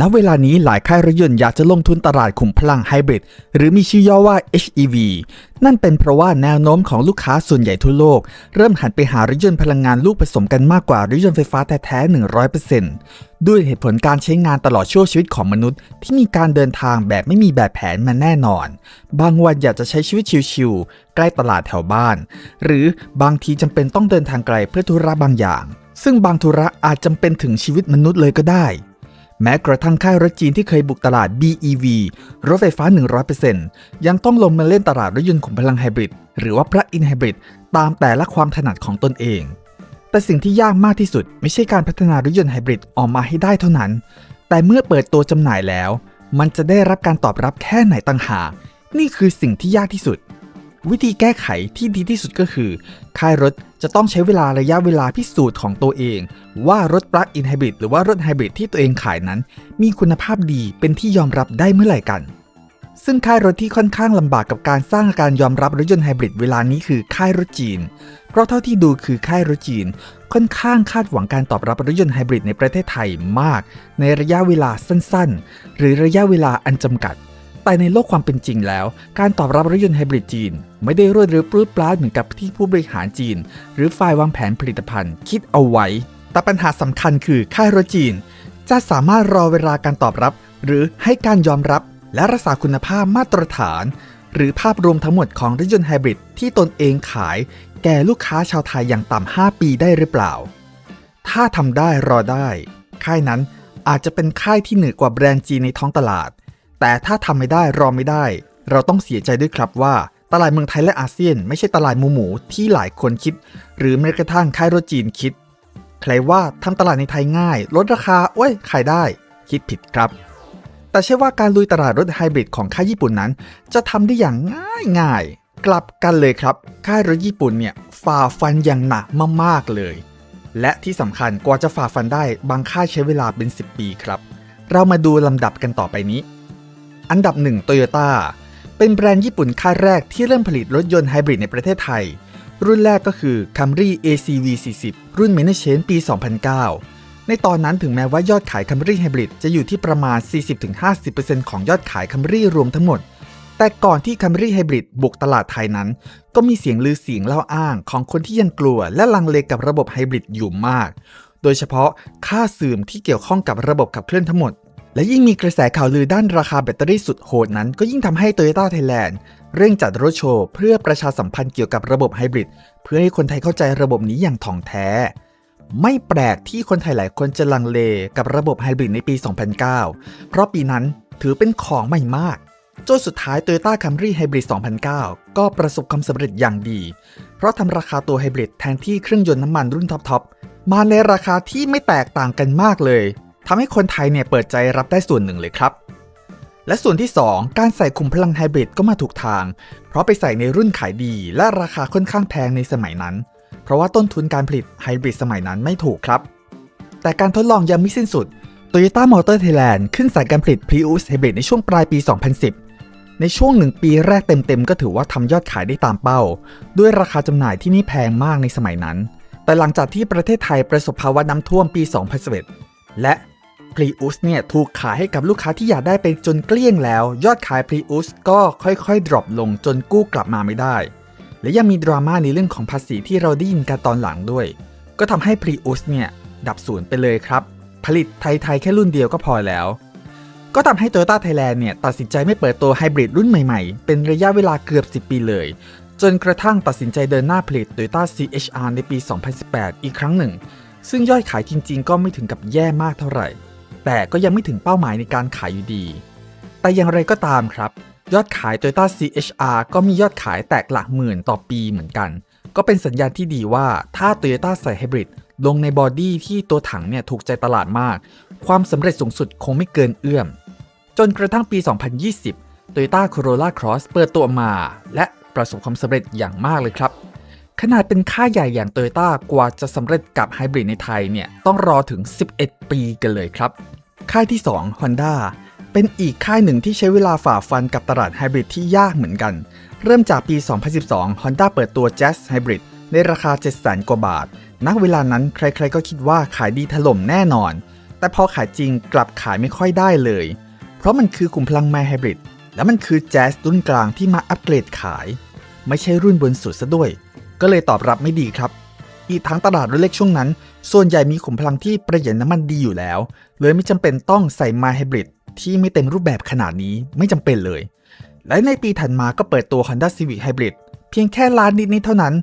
ณเวลานี้หลายค่ายรถยนต์อยากจะลงทุนตลาดขุมพลังไฮบริดหรือมีชื่อย่อว่า HEV นั่นเป็นเพราะว่าแนวโน้มของลูกค้าส่วนใหญ่ทั่วโลก เริ่มหันไปหารถยนต์พลังงานลูกผสมกันมากกว่ารถยนต์ไฟฟ้าแท้ๆ100%ด้วยเหตุผลการใช้งานตลอดช่วงชีวิตของมนุษย์ ที่มีการเดินทางแบบไม่มีแบบแผนมาแน่นอน บางวันอยากจะใช้ชีวิตชิวๆใกล้ตลาดแถวบ้าน หรือบางทีจำเป็นต้องเดินทางไกลเพื่อธุระบางอย่าง ซึ่งบางธุระอาจจำเป็นถึงชีวิตมนุษย์เลยก็ได้ แม้กระทั่งค่ายรถจีนที่เคยบุกตลาด BEV รถไฟฟ้า 100%ยังต้องลงมาเล่นตลาดรถยนต์ขุมพลังไฮบริดหรือว่า plug-in hybrid ตามแต่ละความถนัดของตนเอง แต่สิ่งที่ยากมากที่สุด ไม่ใช่การพัฒนารถยนต์ไฮบริดออกมาให้ได้เท่านั้น แต่เมื่อเปิดตัวจำหน่ายแล้ว มันจะได้รับการตอบรับแค่ไหนต่างหากนี่คือสิ่งที่ยากที่สุด วิธีแก้ไขที่ดีที่สุดก็คือ ค่ายรถ จะต้องใช้เวลาระยะเวลาพิสูจน์ของตัวเอง ว่ารถ plug-in hybrid หรือว่ารถไฮบริดที่ตัวเองขายนั้น มีคุณภาพดีเป็นที่ยอมรับได้เมื่อไหร่กัน ซึ่งค่ายรถที่ค่อนข้างลำบากกับการสร้างการยอมรับรถยนต์ไฮบริดเวลานี้คือค่ายรถจีน เพราะเท่าที่ดูคือค่ายรถจีน ค่อนข้างคาดหวังการตอบรับรถยนต์ไฮบริดในประเทศไทยมาก ในระยะเวลาสั้นๆ หรือระยะเวลาอันจำกัด แต่ในโลกความเป็นจริงแล้ว การตอบรับรถยนต์ไฮบริดจีน ไม่ได้รวดเร็วปลื้ดปล้าดเหมือนกับที่ผู้บริหารจีน หรือฝ่ายวางแผนผลิตภัณฑ์ คิดเอาไว้ แต่ปัญหาสำคัญคือค่ายรถจีน จะสามารถรอเวลาการตอบรับ หรือให้การยอมรับ และรักษาคุณภาพมาตรฐาน หรือภาพรวมทั้งหมดของรถยนต์ไฮบริดที่ตนเองขาย แก่ลูกค้าชาวไทยอย่างต่ำ5ปีได้หรือเปล่า ถ้าทำได้รอได้ ค่ายนั้นอาจจะเป็นค่ายที่เหนือกว่าแบรนด์จีนในท้องตลาด แต่ถ้าทำไม่ได้รอไม่ได้ เราต้องเสียใจด้วยครับว่า ตลาดเมืองไทยและอาเซียน ไม่ใช่ตลาดหมูหมูที่หลายคนคิด หรือแม้กระทั่งค่ายรถจีนคิด ใครว่าทำตลาดในไทยง่าย ลดราคาโอ้ยขายได้ คิดผิดครับ แต่ใช่ว่าการลุยตลาดรถไฮบริดของค่ายญี่ปุ่นนั้น จะทำได้อย่างง่ายง่ายกลับกันเลยครับ ค่ายรถญี่ปุ่นเนี่ยฝ่าฟันอย่างหนักมากๆเลย และที่สำคัญกว่าจะฝ่าฟันได้บางค่ายใช้เวลาเป็น 10 ปีครับ เรามาดูลำดับกันต่อไปนี้ อันดับ1 Toyota เป็นแบรนด์ญี่ปุ่นค่ายแรกที่เริ่มผลิตรถยนต์ไฮบริดในประเทศไทย รุ่นแรกก็คือ Camry ACV 40รุ่น m a n a g e n ปี 2009 ในตอนนั้นถึงแม้ว่ายอดขาย Camry Hybrid จะอยู่ที่ประมาณ 40-50%ของยอดขาย Camry รวมทั้งหมด แต่ก่อนที่ Camry Hybrid บุกตลาดไทยนั้น ก็มีเสียงลือเสียงเล่าอ้างของคนที่ยังกลัวและลังเลกับระบบไฮบริดอยู่มาก โดยเฉพาะค่าเสื่อมที่เกี่ยวข้องกับระบบขับเคลื่อนทั้งหมด และยิ่งมีกระแสข่าวลือด้านราคาแบตเตอรี่สุดโหดนั้น ก็ยิ่งทำให้ Toyota Thailand เร่งจัดรถโชว์เพื่อประชาสัมพันธ์เกี่ยวกับระบบไฮบริดเพื่อให้คนไทยเข้าใจระบบนี้อย่างถ่องแท้ ไม่แปลกที่คนไทยหลายคนจะลังเลกับระบบไฮบริดในปี 2009 เพราะปีนั้นถือเป็นของใหม่มากจนสุดท้าย Toyota Camry Hybrid 2009 ก็ประสบความสำเร็จอย่างดี เพราะทำราคาตัวไฮบริดแทนที่เครื่องยนต์น้ำมันรุ่นท็อปๆมาในราคาที่ไม่แตกต่างกันมากเลย ทำให้คนไทยเนี่ยเปิดใจรับได้ส่วนหนึ่งเลยครับ และส่วนที่ 2 การใส่ขุมพลังไฮบริดก็มาถูกทาง เพราะไปใส่ในรุ่นขายดี และราคาค่อนข้างแพงในสมัยนั้น เพราะว่าต้นทุนการผลิตไฮบริดสมัยนั้นไม่ถูกครับ แต่การทดลองยังไม่สิ้นสุด Toyota Motor Thailand ขึ้นสายการผลิต Prius Hybrid ในช่วงปลายปี 2010 ในช่วงหนึ่งปีแรกเต็มๆ ก็ถือว่าทำยอดขายได้ตามเป้า ด้วยราคาจำหน่ายที่ไม่แพงมากในสมัยนั้น แต่หลังจากที่ประเทศไทยประสบภาวะน้ำท่วมปี 2011 และ Prius เนี่ยถูกขายให้กับลูกค้าที่อยากได้ไปจนเกลี้ยงแล้ว ยอดขาย Prius ก็ค่อยๆ ดรอปลงจนกู้กลับมาไม่ได้ และยังมีดราม่าในเรื่องของภาษีที่เราได้ยินกันตอนหลังด้วย ก็ทำให้ Prius เนี่ยดับศูนย์ไปเลยครับ ผลิตไทยๆแค่รุ่นเดียวก็พอแล้ว ก็ทำให้ Toyota Thailand เนี่ยตัดสินใจไม่เปิดตัวไฮบริดรุ่นใหม่ๆ เป็นระยะเวลาเกือบ 10 ปีเลยจนกระทั่งตัดสินใจเดินหน้าผลิต Toyota CHR ในปี 2018 อีกครั้งหนึ่ง ซึ่งยอดขายจริงๆ ก็ไม่ถึงกับแย่มากเท่าไหร่ แต่ก็ยังไม่ถึงเป้าหมายในการขายอยู่ดี แต่อย่างไรก็ตามครับ ยอดขาย Toyota CHR ก็มียอดขายแตกหลักหมื่นต่อปีเหมือนกัน ก็เป็นสัญญาณที่ดีว่าถ้า Toyota ใส่ไฮบริดลงในบอดี้ที่ตัวถังเนี่ยถูกใจตลาดมาก ความสำเร็จสูงสุดคงไม่เกินเอื้อม จนกระทั่งปี 2020 Toyota Corolla Cross เปิดตัวมา และประสบความสำเร็จอย่างมากเลยครับ ขนาดเป็นค่ายใหญ่อย่าง Toyota กว่าจะสำเร็จกับไฮบริดในไทยเนี่ยต้องรอถึง 11 ปีกันเลยครับ ค่ายที่ 2 Honda เป็นอีกค่ายหนึ่งที่ใช้เวลาฝ่าฟันกับตลาดไฮบริดที่ยากเหมือนกัน เริ่มจากปี 2012 Honda เปิดตัว Jazz Hybrid ในราคา 700,000 กว่าบาท ณ เวลานั้นใครๆก็คิดว่าขายดีถล่มแน่นอน แต่พอขายจริงกลับขายไม่ค่อยได้เลย เพราะมันคือขุมพลังไมไฮบริดและมันคือแจ๊สรุ่นกลางที่มาอัปเกรดขาย ไม่ใช่รุ่นบนสุดซะด้วย ก็เลยตอบรับไม่ดีครับ อีกทั้งตลาดรถเล็กช่วงนั้น ส่วนใหญ่มีขุมพลังที่ประหยัดน้ำมันดีอยู่แล้ว เลยไม่จำเป็นต้องใส่ไมไฮบริดที่ไม่เต็มรูปแบบขนาดนี้ไม่จำเป็นเลย และในปีถัดมาก็เปิดตัว Honda Civic Hybrid เพียงแค่ล้านนิดๆเท่านั้น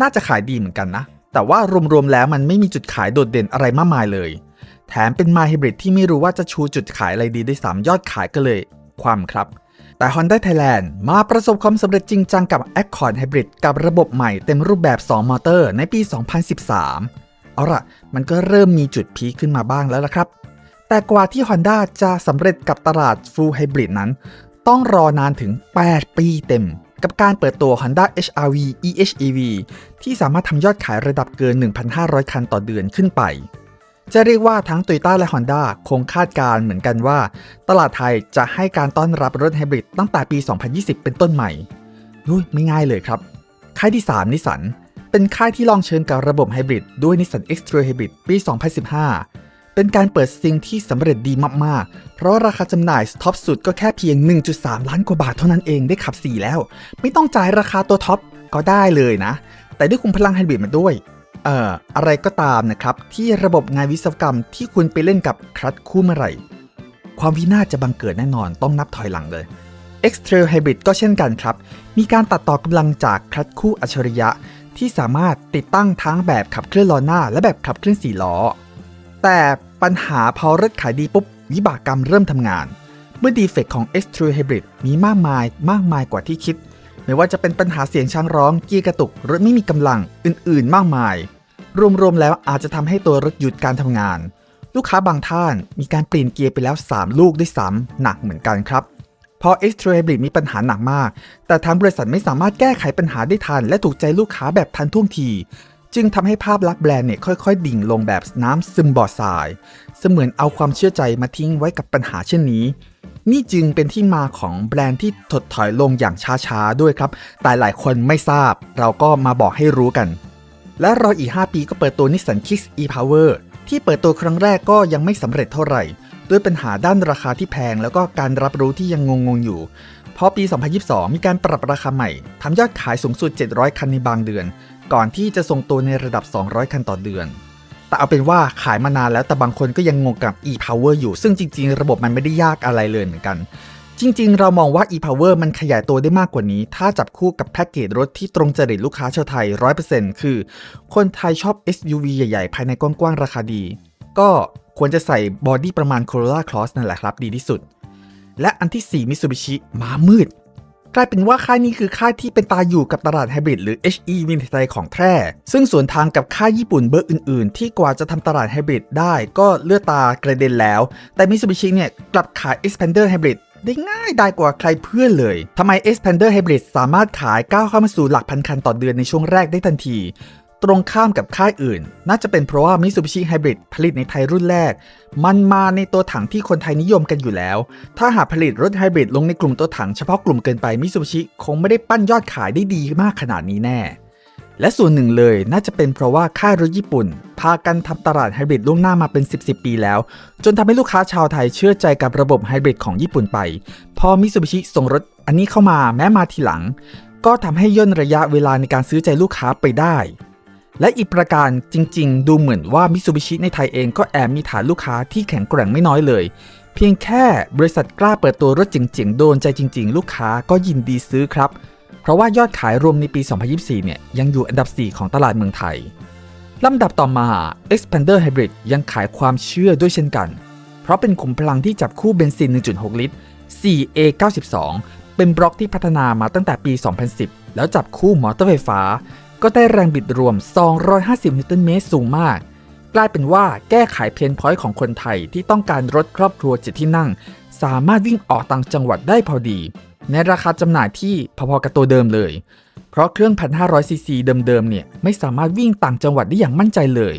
น่าจะขายดีเหมือนกันนะ แต่ว่ารวมๆแล้วมันไม่มีจุดขายโดดเด่นอะไรมากมายเลย แถมเป็นมาไฮบริดที่ไม่รู้ว่าจะชูจุดขายอะไรดีด้วยซ้ำยอดขายก็เลย ความครับ แต่ Honda Thailand มาประสบความสำเร็จจริงจังกับ Accord Hybrid กับระบบใหม่เต็มรูปแบบ 2 มอเตอร์ในปี 2013 เอาล่ะ มันก็เริ่มมีจุดพีคขึ้นมาบ้างแล้วละครับ แต่กว่าที่ Honda จะสำเร็จกับตลาด Full Hybrid นั้น ต้องรอนานถึง 8 ปีเต็ม กับการเปิดตัว Honda HR-V EHEV ที่สามารถทำยอดขายระดับเกิน 1,500 คันต่อเดือนขึ้นไป จะเรียกว่าทั้ง Toyota และ Honda คงคาดการ์เหมือนกันว่า ตลาดไทยจะให้การต้อนรับรถไฮบริดตั้งแต่ปี 2020 เป็นต้นใหม่นุ้ยไม่ง่ายเลยครับ ค่ายที่ 3 นิสสัน เป็นค่ายที่ลองเชิญกับระบบไฮบริดด้วยนิสสัน X-Trail Hybrid ปี 2015 เป็นการเปิดซิงที่สำเร็จดีมาก ๆ เพราะราคาจำหน่ายท็อปสุดก็แค่เพียง 1.3 ล้านกว่าบาทเท่านั้นเองได้ขับ 4 แล้ว ไม่ต้องจ่ายราคาตัวท็อปก็ได้เลยนะ แต่ด้วยคุมพลังไฮบริดมาด้วย เอ่ออะไรก็ตามนะครับ ที่ระบบงานวิศวกรรมที่คุณไปเล่นกับครัดคู่เมื่อไหร่ ความวินาศจะบังเกิดแน่นอนต้องนับถอยหลังเลย X-Trail Hybrid ก็เช่นกันครับ มีการตัดต่อกำลังจากคลัตช์คู่อัจฉริยะ ที่สามารถติดตั้งทั้งแบบขับเคลื่อนล้อหน้า และแบบขับเคลื่อน4ล้อ แต่ปัญหาพอรถขายดีปุ๊บ วิบากกรรมเริ่มทำงาน เมื่อดีเฟกของ X-Trail Hybrid มีมากมายมากมายกว่าที่คิด ไม่ว่าจะเป็นปัญหาเสียงช้างร้อง เกียร์กระตุกรถไม่มีกำลังอื่น ๆ มากมาย รวมๆแล้วอาจจะทำให้ตัวรถหยุดการทำงาน ลูกค้าบางท่านมีการเปลี่ยนเกียร์ไปแล้ว 3 ลูกด้วยซ้ำหนักเหมือนกันครับพอ x t r a Hybrid มีปัญหาหนักมาก แต่ทางบริษัทไม่สามารถแก้ไขปัญหาได้ทัน และถูกใจลูกค้าแบบทันท่วงที จึงทำให้ภาพลักษณ์แบรนด์เนี่ยค่อยๆ ดิ่งลงแบบน้ำซึมบ่อทราย เสมือนเอาความเชื่อใจมาทิ้งไว้กับปัญหาเช่นนี้ นี่จึงเป็นที่มาของแบรนด์ที่ถดถอยลงอย่างช้าๆ ด้วยครับ แต่หลายคนไม่ทราบ เราก็มาบอกให้รู้กัน และรออีก 5 ปีก็เปิดตัว Nissan Kicks e-Power ที่เปิดตัวครั้งแรกก็ยังไม่สำเร็จเท่าไหร่ ด้วยปัญหาด้านราคาที่แพงแล้วก็การรับรู้ที่ยังงงๆอยู่ พอปี 2022 มีการปรับราคาใหม่ทำยอดขายสูงสุด 700 คันในบางเดือน ก่อนที่จะทรงตัวในระดับ 200 คันต่อเดือน แต่เอาเป็นว่าขายมานานแล้วแต่บางคนก็ยังงงกับ e-power อยู่ ซึ่งจริงๆ ระบบมันไม่ได้ยากอะไรเลยเหมือนกัน จริงๆ เรามองว่า e-power มันขยายตัวได้มากกว่านี้ ถ้าจับคู่กับแพ็กเกจรถที่ตรงจริตลูกค้าชาวไทย 100%คือ คนไทยชอบ SUV ใหญ่ๆ ภายในกว้างๆ ราคาดี ก็ควรจะใส่บอดี้ประมาณ Corolla Cross นั่นแหละครับ ดีที่สุด และอันที่ 4 Mitsubishi มามืด กลายเป็นว่าค่ายนี้คือค่ายที่เป็นตาอยู่กับตลาดไฮบริดหรือ HEV ในไทยของแท้ ซึ่งสวนทางกับค่ายญี่ปุ่นเบอร์อื่นๆ ที่กว่าจะทำตลาดไฮบริดได้ก็เลือดตากระเด็นแล้ว แต่ Mitsubishi เนี่ยกลับขาย Expander Hybrid ได้ง่ายได้กว่าใครเพื่อนเลยทำไม Expander Hybrid สามารถขายก้าวเข้ามาสู่หลักพันคันต่อเดือนในช่วงแรกได้ทันที ตรงข้ามกับค่ายอื่น น่าจะเป็นเพราะว่า Mitsubishi Hybrid ผลิตในไทยรุ่นแรก มันมาในตัวถังที่คนไทยนิยมกันอยู่แล้ว ถ้าหากผลิตรถไฮบริดลงในกลุ่มตัวถังเฉพาะกลุ่มเกินไป Mitsubishi คงไม่ได้ปั้นยอดขายได้ดีมากขนาดนี้แน่และส่วนหนึ่งเลยน่าจะเป็นเพราะว่าค่ายรถญี่ปุ่น พากันทำตลาดไฮบริดล่วงหน้ามาเป็น 10 10 ปีแล้ว จนทำให้ลูกค้าชาวไทยเชื่อใจกับระบบไฮบริดของญี่ปุ่นไป พอมิ t ูบิชิส่งรถอันนี้เข้ามาแม้มาทีหลัง ก็ทำให้ย่นระยะเวลาในการซื้อใจลูกค้าไปได้ และอีกประการจริงๆ ดูเหมือนว่ามิ t ูบิชิในไทยเองก็แอบมีฐานลูกค้าที่แข็งแกร่งไม่น้อยเลย เพียงแค่บริษัทกล้าเปิดตัวรถเจ๋งๆโดนใจจริง ๆ ลูกค้าก็ยินดีซื้อครับ เพราะว่ายอดขายรวมในปี 2024 เนี่ยยังอยู่อันดับ 4 ของตลาดเมืองไทย ลำดับต่อมา Expander Hybrid ยังขายความเชื่อด้วยเช่นกัน เพราะเป็นขุมพลังที่จับคู่เบนซิน 1.6 ลิตร 4A92 เป็นบล็อกที่พัฒนามาตั้งแต่ปี 2010 แล้วจับคู่มอเตอร์ไฟฟ้า ก็ได้แรงบิดรวม 250 นิวตันเมตรสูงมาก กลายเป็นว่าแก้ไขเพนพอยต์ของคนไทยที่ต้องการรถครอบครัวเจ็ดที่นั่ง สามารถวิ่งออกต่างจังหวัดได้พอดี ในราคาจำหน่ายที่พอๆกับตัวเดิมเลย เพราะเครื่อง 1,500 ซีซีเดิมๆ เนี่ย ไม่สามารถวิ่งต่างจังหวัดได้อย่างมั่นใจเลย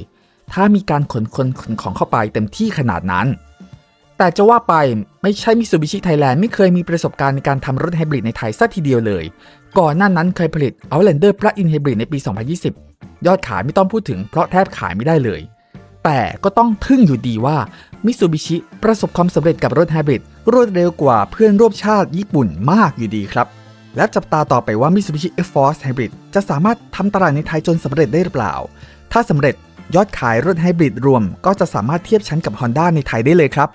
ถ้ามีการขนคนขนของเข้าไปเต็มที่ขนาดนั้น แต่จะว่าไปไม่ใช่มิ t ูบิชิไทยแลนด์ไม่เคยมีประสบการณ์ในการทำรถไฮบริดในไทยสักทีเดียวเลย ก่อนหน้านั้นเคยผลิต Outlander Plug-in Hybrid ในปี 2020 ยอดขายไม่ต้องพูดถึงเพราะแทบขายไม่ได้เลย แต่ก็ต้องทึ่งอยู่ดีว่ามิ t ูบิชิประสบความสำเร็จกับรถไฮบริดรวดเร็วกว่าเพื่อนร่วมชาติญี่ปุ่นมากอยู่ดีครับ และจับตาต่อไปว่า Mitsubishi F-Force Hybrid จะสามารถทำตลาดในไทยจนสำเร็จได้หรือเปล่า ถ้าสำเร็จยอดขายรถไฮบริดรวมก็จะสามารถเทียบชั้นกับ Honda ในไทยได้เลยครับ